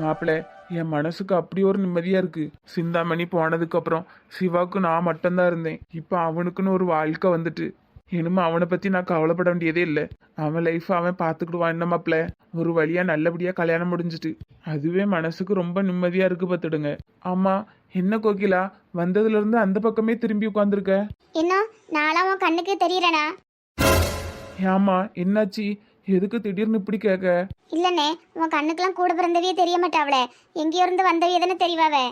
மாப்பிள்ள என் மனசுக்கு அப்படி ஒரு நிம்மதியா இருக்கு. சிந்தாமணி போனதுக்கு அப்புறம் சிவாவுக்கு நான் மட்டும்தான் இருந்தேன். இப்போ அவனுக்குன்னு ஒரு வாழ்க்கை வந்துட்டு. இனிமே அவனை பத்தி நான் கவலைப்பட வேண்டியதே இல்லை. அவன் லைஃப் அவன் பார்த்துக்கிடுவான் என்ன மாப்பிள்ள ஒரு வழியா நல்லபடியா கல்யாணம் முடிஞ்சிட்டு. அதுவே மனசுக்கு ரொம்ப நிம்மதியா இருக்கு பார்த்துடுங்க ஆமா என்ன கோகிலா? வந்ததுல இருந்து அந்த பக்கமே திரும்பி உட்காந்துருக்க நாளாம் உன் கண்ணுக்கு தெரியறனா ஏமா என்னாச்சு? எதுக்கு திடீர்னு இப்படி கேட்க? இல்லனே உன் கண்ணுக்கெல்லாம் கூட பிறந்தவியே தெரிய மாட்டாவளே எங்கேயோ இருந்து வந்தவிய தானே தெரியவாவே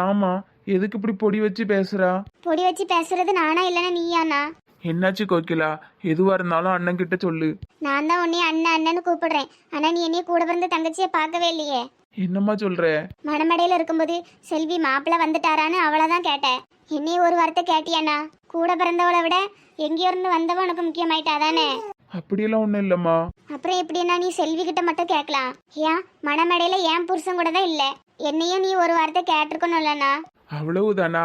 ஏமா எதுக்கு இப்படி பொடி வச்சு பேசுறா? பொடி வச்சு பேசுறது நானா இல்லைன்னா நீயாண்ணா? என்னாச்சு கோகிலா? எதுவா இருந்தாலும் அண்ணன் கிட்ட சொல்லு. நான் தான் உன்னைய அண்ணன் அண்ணன்னு கூப்பிடுறேன். ஆனா நீ என்னைய கூட பிறந்த தங்கச்சியை பார்க்கவே இல்லையே. என்னம்மா சொல்ற? மணமடையில இருக்கும்போது செல்வி மாப்பிள்ள வந்துட்டாரான்னு அவளைதான் கேட்டேன் என்னைய ஒரு வார்த்தை கேட்டியாண்ணா? கூட பிறந்தவளை விட எங்கேயோ இருந்து வந்தவ உனக்கு முக்கியமாயிட்டாதானே? அப்படியெல்லாம் ஒண்ணும் இல்லம்மா. அப்புறம் எப்படின்னா நீ செல்வி கிட்ட மட்டும் கேட்கலாம். ஏன் மணமடையில ஏன் புருஷன் கூட தான் இல்ல. என்னையும் நீ ஒரு வார்த்தை கேட்டிருக்கணும்லண்ணா அவ்வளவுதானா?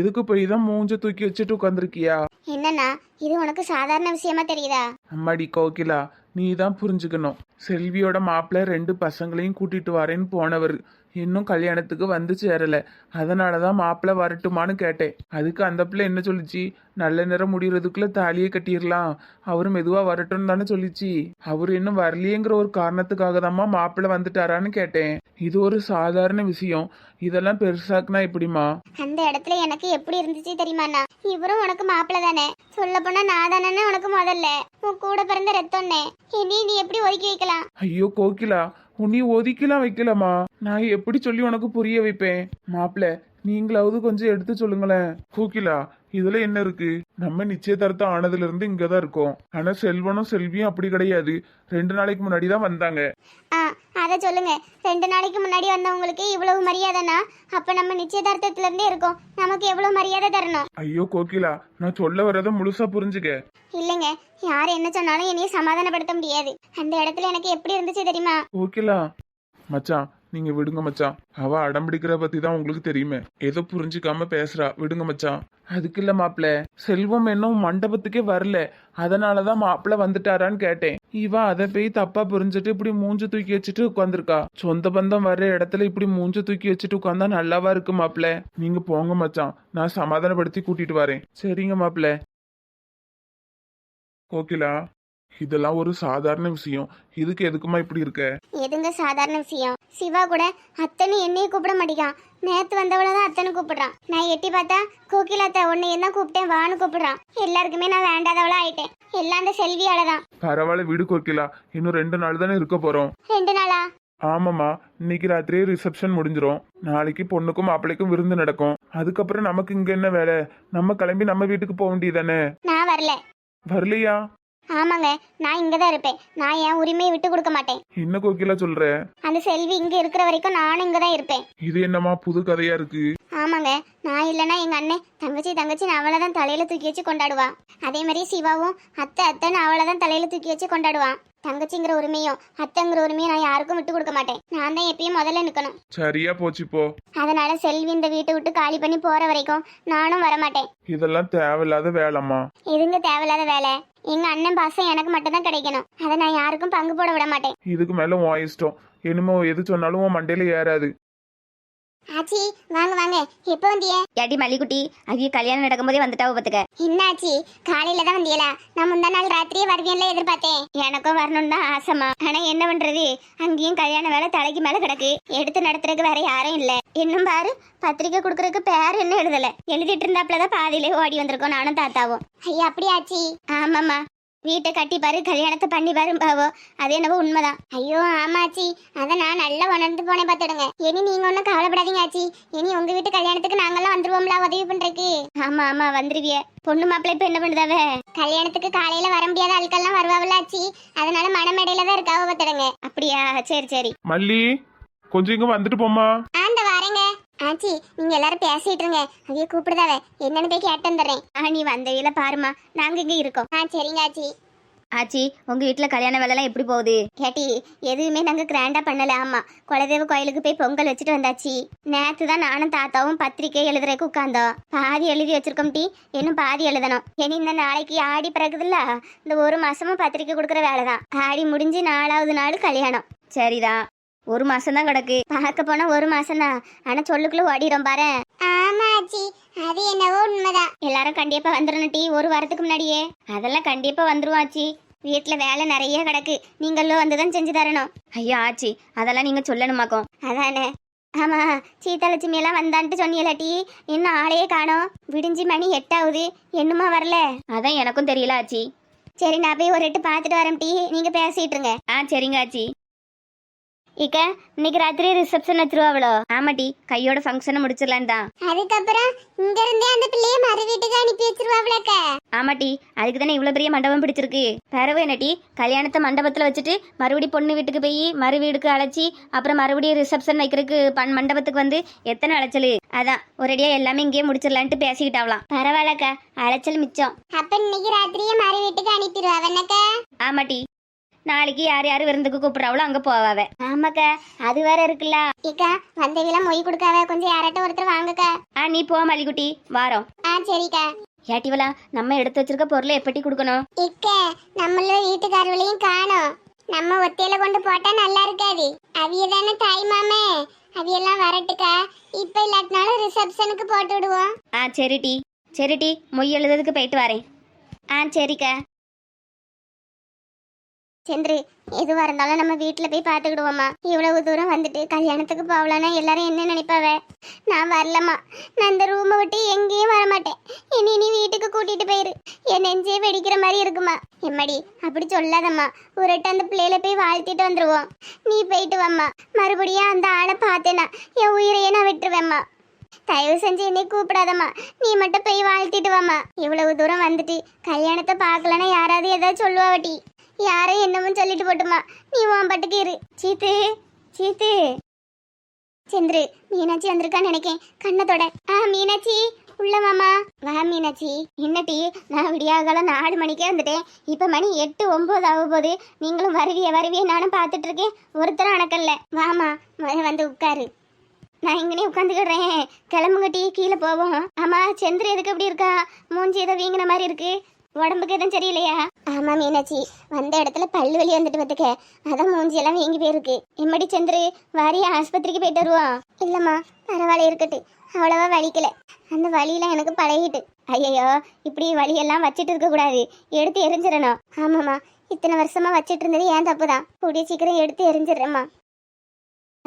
எதுக்கு போய் தான் மூஞ்ச தூக்கி வச்சுட்டு உட்காந்துருக்கியா என்னண்ணா இது உனக்கு சாதாரண விஷயமா தெரியுதா? அம்மாடி கோகிலா நீ தான் புரிஞ்சுக்கணும். செல்வியோட மாப்பிள்ளை ரெண்டு பசங்களையும் கூட்டிட்டு வரேன்னு போனவர். இன்னும் கல்யாணத்துக்கு வந்து சேரல. அதனால தான் மாப்பிள்ளை வரட்டுமான்னு கேட்டேன். அதுக்கு அந்த பிள்ளை என்ன சொல்லுச்சு? நல்ல நேரம் முடியறதுக்குள்ள தாலியை கட்டிடலாம். அவரு மெதுவா வரட்டும்னு தானே சொல்லிச்சு. அவர் இன்னும் வரலையேங்கிற ஒரு காரணத்துக்காக தாம்மா மாப்பிள்ளை வந்துட்டாரான்னு கேட்டேன். இது ஒரு சாதாரண விஷயம். இதெல்லாம் பெருசாக்குனா எப்படிமா அந்த இடத்துல எனக்கு எப்படி இருந்துச்சு தெரியுமாண்ணா? இவரும் உனக்கு மாப்பிள்ள தானே? சொல்ல போனா நான் தானே உனக்கு முதல்ல. உன் கூட பிறந்த ரத்தம்னே. இனி நீ எப்படி ஒதுக்கி வைக்கலாம்? ஐயோ கோகிலா உன்னை ஒதுக்கிலாம் வைக்கலம்மா. நான் எப்படி சொல்லி உனக்கு புரிய வைப்பேன்? மாப்பிள்ள நீங்களாவது கொஞ்சம் எடுத்து சொல்லுங்களேன். கோகிலா இதுல என்ன இருக்கு? நம்ம நிச்சயதார்த்தம் ஆனதுல இருந்து இங்கதான் இருக்கோம். ஆனா செல்வனும் செல்வியும் அப்படி கிடையாது. ரெண்டு நாளைக்கு முன்னாடி தான் வந்தாங்க. ஆ அதை சொல்லுங்க. ரெண்டு நாளைக்கு முன்னாடி வந்தவங்களுக்கு இவ்வளவு மரியாதைனா? அப்ப நம்ம நிச்சயதார்த்தத்துல இருந்தே இருக்கோம். நமக்கு எவ்வளவு மரியாதை தரணும்? ஐயோ கோகிலா நான் சொல்ல வர்றத முழுசா புரிஞ்சுக்க. இல்லைங்க. யார் என்ன சொன்னாலும் என்னைய சமாதானப்படுத்த முடியாது. அந்த இடத்துல எனக்கு எப்படி இருந்துச்சு தெரியுமா? கோகிலா மச்சான் நீங்க விடுங்க மச்சான். அவ அடம்பிடிக்கிற பத்தி தான் உங்களுக்கு தெரியுமே. ஏதோ புரிஞ்சுக்காம பேசுறா. விடுங்க மச்சான். அதுக்கு இல்ல மாப்பிள்ள செல்வம் இன்னும் மண்டபத்துக்கே வரல. அதனாலதான் மாப்பிள்ள வந்துட்டாரான்னு கேட்டேன். இவ அதை போய் தப்பா புரிஞ்சுட்டு இப்படி மூஞ்சு தூக்கி வச்சுட்டு உட்காந்துருக்கா சொந்த பந்தம் வர்ற இடத்துல இப்படி மூஞ்சு தூக்கி வச்சுட்டு உட்காந்தா நல்லாவா இருக்கு மாப்பிள்ள நீங்க போங்க மச்சான். நான் சமாதானப்படுத்தி கூட்டிட்டு வரேன். சரிங்க மாப்பிள்ள கோகிலா? இதெல்லாம் ஒரு சாதாரண விஷயம். இதுக்கு எதுக்குமா இப்படி இருக்க? எதுங்க சாதாரண விஷயம்? சிவா கூட அத்தனை என்னைய கூப்பிட மாட்டேங்கான் நேத்து வந்தவள தான் அத்தனை கூப்பிடுறான். நான் எட்டி பார்த்தா கோகிலாத்த உன்னைய தான் கூப்பிட்டேன்? வான்னு கூப்பிடுறான். எல்லாருக்குமே நான் வேண்டாதவளா ஆயிட்டேன். எல்லாம் அந்த செல்வியால தான் பரவாயில்ல வீடு கோக்கிலா இன்னும் ரெண்டு நாள் தானே இருக்க போறோம். ரெண்டு நாளா? ஆமாம்மா. இன்னைக்கு ராத்திரியே ரிசப்ஷன் முடிஞ்சிரும். நாளைக்கு பொண்ணுக்கும் மாப்பிள்ளைக்கும் விருந்து நடக்கும். அதுக்கப்புறம் நமக்கு இங்க என்ன வேலை? நம்ம கிளம்பி நம்ம வீட்டுக்கு போக வேண்டியதானே நான் வரல. வரலையா? ஆமாங்க நான் இங்க தான் இருப்பேன். நான் என் உரிமையை விட்டு கொடுக்க மாட்டேன். என்ன கோக்கிலா சொல்ற? அந்த செல்வி இங்க இருக்கிற வரைக்கும் நானும் இங்க தான் இருப்பேன். இது என்னம்மா புது கதையா இருக்கு? ஆமாங்க நான் இல்லைன்னா எங்க அண்ணன் தங்கச்சி தங்கச்சி அவளை தான் தலையில தூக்கி வச்சு கொண்டாடுவான் அதே மாதிரி சிவாவும் அத்தை அத்தைன்னு அவளை தான் தலையில தூக்கி வச்சு கொண்டாடுவான் தங்கச்சிங்கிற உரிமையும் அத்தைங்கிற உரிமையும் நான் யாருக்கும் விட்டு கொடுக்க மாட்டேன். நான் தான் எப்பயும் முதல்ல நிக்கணும். சரியா போச்சு போ அதனால செல்வி இந்த வீட்டை விட்டு காலி பண்ணி போற வரைக்கும் நானும் வரமாட்டேன். இதெல்லாம் தேவையில்லாத வேலைம்மா. எதுங்க தேவையில்லாத வேலை? எங்க அண்ணன் பாசம் எனக்கு மட்டும் தான் கிடைக்கணும். அதை நான் யாருக்கும் பங்கு போட விட மாட்டேன். இதுக்கு மேல உன் இஷ்டம் என்னமோ எது சொன்னாலும் உன் மண்டையில ஏறாது. ஆச்சி வாங்க வாங்க. எப்போ வந்தியே? ஏடி மல்லிக்குட்டி அவிய கல்யாணம் நடக்கும்போதே வந்துட்டாவ பத்துக்க. என்ன ஆச்சி காலையில தான் வந்தியலா. நான் முந்தா நாள் ராத்திரியே வருவியன்ல எதிர்பார்த்தேன். எனக்கும் வரணும்னு தான் ஆசைமா ஆனா என்ன பண்றது? அங்கேயும் கல்யாண வேலை தலைக்கு மேல கிடக்கு. எடுத்து நடத்துறதுக்கு வேற யாரும் இல்ல. இன்னும் பாரு பத்திரிக்கை கொடுக்கறதுக்கு பேர் என்ன எழுதல. எழுதிட்டு இருந்தாப்புலதான் பாதியிலே ஓடி வந்திருக்கோம் நானும் தாத்தாவும். ஐயா அப்படியா ஆச்சி ஆமாம்மா. வீட்டை கட்டி பாரு கல்யாணத்தை பண்ணி பாரு பாவோ. அது என்னவோ உண்மைதான். ஐயோ ஆமாச்சி. அதை நான் நல்லா உணர்ந்து போனேன் பார்த்துடுங்க. இனி நீங்க ஒன்றும் கவலைப்படாதீங்க ஆச்சி. இனி உங்க வீட்டு கல்யாணத்துக்கு நாங்கெல்லாம் வந்துருவோம்ல உதவி பண்றதுக்கு. ஆமா ஆமா வந்துருவிய. பொண்ணு மாப்பிள்ளை இப்ப என்ன பண்ணுதாவ? கல்யாணத்துக்கு காலையில வர முடியாத ஆட்கள்லாம் வருவாவில்ல ஆச்சி. அதனால மணமேடையில தான் இருக்காவ பார்த்துடுங்க. அப்படியா சரி சரி. மல்லி கொஞ்சம் இங்க வந்துட்டு வரேங்க ஆச்சி நீங்க எல்லாரும் பேசிட்டு இருங்க. அதைய கூப்பிடுதாவே. என்னன்னு போய் கேட்டு வந்துடுறேன். ஆ நீ வந்தையில பாருமா நாங்க இங்க இருக்கோம். ஆ சரிங்க ஆச்சி. ஆச்சி உங்க வீட்டுல கல்யாண வேலைலாம் எப்படி போகுது? கேட்டி எதுவுமே நாங்க கிராண்டா பண்ணல. ஆமா குலதெய்வ கோயிலுக்கு போய் பொங்கல் வச்சுட்டு வந்தாச்சு. நேத்து தான் நானும் தாத்தாவும் பத்திரிக்கை எழுதுறதுக்கு உட்கார்ந்தோம். பாதி எழுதி வச்சிருக்கோம் டி. இன்னும் பாதி எழுதணும். இனி இந்த நாளைக்கு ஆடி பிறகுதுல்ல? இந்த ஒரு மாசமும் பத்திரிக்கை கொடுக்குற வேலை தான் ஆடி முடிஞ்சு நாலாவது நாள் கல்யாணம். சரிதான். ஒரு மாசம் தான் கிடக்கு. பார்க்க போனா ஒரு மாசம் தான் ஆனா சொல்லுக்குள்ள ஓடிடும் பாரு. ஆமா ஆச்சி அது என்னவோ உண்மைதான். எல்லாரும் கண்டிப்பா வந்துடணும் டீ ஒரு வாரத்துக்கு முன்னாடியே. அதெல்லாம் கண்டிப்பா வந்துருவாச்சி வீட்டுல வேலை நிறைய கிடக்கு. நீங்களும் வந்துதான் செஞ்சு தரணும். ஐயோ ஆச்சி அதெல்லாம் நீங்க சொல்லணுமாக்கும். அதானே. ஆமா சீதாலட்சுமி எல்லாம் வந்தான்ட்டு சொன்னீங்களா டீ. இன்னும் ஆளையே காணோம். விடிஞ்சு மணி எட்டாவது. என்னமா வரல. அதான் எனக்கும் தெரியல ஆச்சி சரி நான் போய் ஒரு எட்டு பார்த்துட்டு வரேன் டீ. நீங்க பேசிட்டு இருங்க. ஆ சரிங்க ஆச்சி இக்க இன்னைக்கு ராத்திரி ரிசப்ஷன் வச்சிருவாவளோ? ஆமா டி கையோட ஃபங்க்ஷனை முடிச்சிடலான்னு தான் அதுக்கப்புறம் இங்க இருந்தே அந்த பிள்ளைய மறு வீட்டுக்கு அனுப்பி வச்சிருவாப்லக்க ஆமா டி அதுக்கு தானே இவ்வளோ பெரிய மண்டபம் பிடிச்சிருக்கு. பிறவு என்ன டி கல்யாணத்தை மண்டபத்தில் வச்சுட்டு மறுபடி பொண்ணு வீட்டுக்கு போய் மறு வீடுக்கு அழைச்சி அப்புறம் மறுபடியும் ரிசப்ஷன் வைக்கிறதுக்கு பண் மண்டபத்துக்கு வந்து எத்தனை அலைச்சல்? அதான் ஒரேடியாக எல்லாமே இங்கேயே முடிச்சிடலான்ட்டு பேசிக்கிட்டாவலாம் பரவாயில்லக்கா அலைச்சல் மிச்சம். அப்ப இன்னைக்கு ராத்திரியே மறு வீட்டுக்கு அனுப்பிடுவாவனக்க? ஆமா டி நாளைக்கு யார் யார் விருந்துக்கு கூப்பிட்றாவளோ அங்கே போவாவ. ஆமாக்கா அது வேற இருக்குல்ல. இக்கா வந்தவிலாம் மொய் கொடுக்காவ கொஞ்சம் யாராட்டும் ஒருத்தர் வாங்கக்கா. ஆ நீ போ மல்லிகுட்டி வாரோம். ஆ சரிக்கா. ஏட்டிவலா நம்ம எடுத்து வச்சிருக்க பொருளை எப்படி கொடுக்கணும்? இக்க நம்மளும் வீட்டுக்காரர்களையும் காணோம். நம்ம ஒத்தையில கொண்டு போட்டா நல்லா இருக்காது. அவிய தானே தாய் மாமே. அவியெல்லாம் வரட்டுக்கா. இப்ப இல்லாட்டினாலும் ரிசப்ஷனுக்கு போட்டு விடுவோம். ஆ சரி டி. சரி டி மொய் எழுதுறதுக்கு போயிட்டு வரேன். ஆ சரிக்கா. சென்று எதுவா இருந்தாலும் நம்ம வீட்டுல போய் பாத்துக்கிடுவோமா இவ்வளவு தூரம் வந்துட்டு கல்யாணத்துக்கு போகலன்னா எல்லாரும் என்ன நினைப்பாவ? நான் வரலம்மா. நான் இந்த ரூமை விட்டு எங்கேயும் வரமாட்டேன். இனி நீ வீட்டுக்கு கூட்டிட்டு போயிரு. என் நெஞ்சே வெடிக்கிற மாதிரி இருக்குமா? எம்மடி அப்படி சொல்லாதம்மா. ஒருட்ட அந்த பிள்ளையில போய் வாழ்த்திட்டு வந்துருவோம். நீ போயிட்டு வாம்மா. மறுபடியும் அந்த ஆளை பார்த்தேனா என் உயிரையே நான் விட்டுருவேம்மா. தயவு செஞ்சு என்னை கூப்பிடாதம்மா. நீ மட்டும் போய் வாழ்த்திட்டு வாம்மா. இவ்வளவு தூரம் வந்துட்டு கல்யாணத்தை பார்க்கலன்னா யாராவது ஏதாவது சொல்லுவாவட்டி யாரையும் என்னமும் சொல்லிட்டு போட்டுமா. நீ உன் பட்டுக்கு இரு. சீத்து சீத்து. சந்திரு மீனாட்சி வந்திருக்கான்னு நினைக்கேன். கண்ணத்தோட. ஆ மீனாட்சி உள்ள மாமா வா மீனாட்சி. என்னட்டி நான் விடியாகாலம் நாலு மணிக்கே வந்துட்டேன். இப்போ மணி எட்டு ஒம்பது ஆக போது நீங்களும் வருவிய வருவிய நானும் பார்த்துட்டு இருக்கேன் ஒருத்தரும் அணக்கல்ல. வாமா முத வந்து உட்காரு. நான் இங்கனே உட்காந்துக்கிடுறேன். கிளம்புங்க டீ கீழே போவோம். ஆமா சந்திர எதுக்கு எப்படி இருக்கா? மூஞ்சி ஏதோ வீங்கின மாதிரி இருக்கு. உடம்புக்கு எதுவும் சரியில்லையா? ஆமா மீனாட்சி. வந்த இடத்துல பல்லு வலி வந்துட்டு வந்துக்க அதான் மூஞ்சி எல்லாம் வீங்கி போயிருக்கு. எம்மடி சந்திரு வாரிய ஆஸ்பத்திரிக்கு போயிட்டு வருவோம் இல்லம்மா பரவாயில்ல இருக்கட்டு. அவ்வளவா வலிக்கல. அந்த வலியெல்லாம் எனக்கு பழகிட்டு. ஐயையோ இப்படி வலியெல்லாம் வச்சிட்டு இருக்க கூடாது. எடுத்து எரிஞ்சிடணும். ஆமாம்மா இத்தனை வருஷமா வச்சிட்டு இருந்தது ஏன் தப்பு தான் கூடிய சீக்கிரம் எடுத்து எரிஞ்சிடுறேம்மா.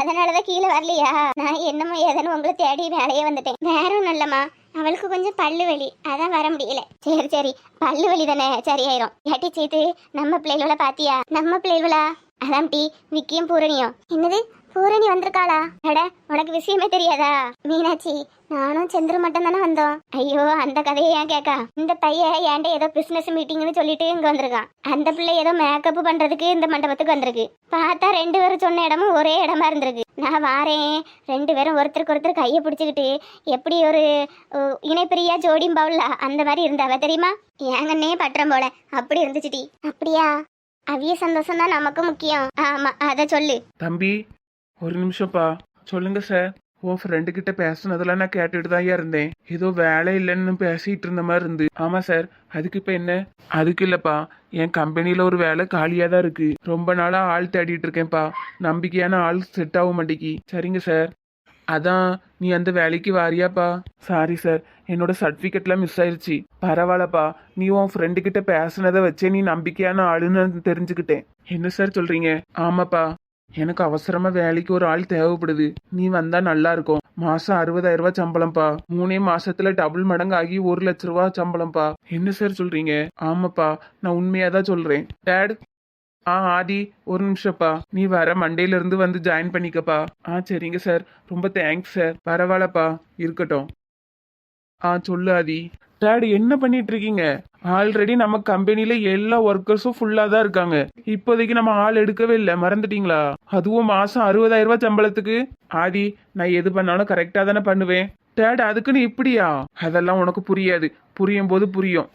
அதனாலதான் கீழே வரலையா? நான் என்னமோ ஏதேன்னு உங்களை தேடி வேலையே வந்துட்டேன். வேற ஒன்றும் இல்லம்மா. அவளுக்கு கொஞ்சம் பல்லு வலி. அதான் வர முடியல. சரி சரி. பல்லு வலி தானே. சரியாயிரும். ஏட்டி சீத்து நம்ம பிள்ளைகள பாத்தியா? நம்ம பிள்ளைகளா? அதான் டி விக்கியும் பூரணியும். என்னது? பூரணி வந்திருக்காளா? அட உனக்கு விஷயமே தெரியாதா? மீனாட்சி நானும் சந்திர மட்டும் தானே வந்தோம். ஐயோ அந்த கதையை ஏன் கேக்கா இந்த பையன் ஏன்ட ஏதோ பிசினஸ் மீட்டிங்னு சொல்லிட்டு இங்க வந்திருக்கான். அந்த பிள்ளை ஏதோ மேக்கப் பண்றதுக்கு இந்த மண்டபத்துக்கு வந்திருக்கு. பார்த்தா ரெண்டு பேரும் சொன்ன இடமும் ஒரே இடமா இருந்திருக்கு. நான் வாரேன். ரெண்டு பேரும் ஒருத்தருக்கு ஒருத்தர் கையை பிடிச்சிக்கிட்டு எப்படி ஒரு இணைப்பிரியா ஜோடியும் பவுல்ல அந்த மாதிரி இருந்தாவ தெரியுமா? ஏங்கன்னே பற்றம் போல. அப்படி இருந்துச்சுடி. அப்படியா? அவிய சந்தோஷம் தான் நமக்கு முக்கியம். ஆமா அத சொல்லு. தம்பி ஒரு நிமிஷம்ப்பா சொல்லுங்க சார் உன் ஃப்ரெண்டு கிட்ட பேசுனதெல்லாம் நான் கேட்டுட்டு தான் இருந்தேன். ஏதோ வேலை இல்லைன்னு பேசிட்டு இருந்த மாதிரி இருந்து. ஆமா சார் அதுக்கு இப்ப என்ன? அதுக்கு இல்லப்பா. என் கம்பெனியில் ஒரு வேலை காலியா தான் இருக்கு. ரொம்ப நாளா ஆள் தேடிட்டு இருக்கேன்ப்பா. நம்பிக்கையான ஆள் செட் ஆக மாட்டேங்கி. சரிங்க சார் அதான் நீ அந்த வேலைக்கு வாரியாப்பா. சாரி சார் என்னோட சர்டிஃபிகேட்லாம் மிஸ் ஆயிடுச்சு பரவாயில்லப்பா. நீ உன் ஃப்ரெண்டு கிட்ட பேசுனதை வச்சே நீ நம்பிக்கையான ஆளுன்னு தெரிஞ்சுக்கிட்டேன். என்ன சார் சொல்றீங்க? ஆமாப்பா. எனக்கு அவசரமா வேலைக்கு ஒரு ஆள் தேவைப்படுது. நீ வந்தா நல்லா இருக்கும் மாசம் அறுபதாயிரம் ரூபாய் சம்பளம்ப்பா மூணே மாசத்துல டபுள் மடங்கு ஆகி ஒரு லட்ச ரூபா சம்பளம்ப்பா என்ன சார் சொல்றீங்க? ஆமாப்பா நான் உண்மையா தான் சொல்றேன். டேட் ஆ ஆதி ஒரு நிமிஷம்ப்பா நீ வர மண்டேல இருந்து வந்து ஜாயின் பண்ணிக்கப்பா. ஆ சரிங்க சார் ரொம்ப தேங்க்ஸ் சார் பரவாயில்லப்பா. இருக்கட்டும். ஆ சொல்லு ஆதி என்ன பண்ணிட்டு இருக்கீங்க ஆல்ரெடி நம்ம கம்பெனில எல்லா ஒர்க்கர்ஸும் ஃபுல்லா தான் இருக்காங்க. இப்போதைக்கு நம்ம ஆள் எடுக்கவே இல்லை. மறந்துட்டீங்களா? அதுவும் மாசம் அறுபதாயிரம் ரூபாய் சம்பளத்துக்கு. ஆதி நான் எது பண்ணாலும் கரெக்டா தானே பண்ணுவேன். டேட் அதுக்குன்னு இப்படியா? அதெல்லாம் உனக்கு புரியாது. புரியும் போது புரியும்.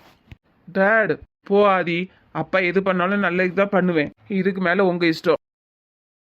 டேட் போ ஆதி. அப்பா எது பண்ணாலும் நல்ல இதுதான் பண்ணுவேன். இதுக்கு மேல உங்க இஷ்டம்.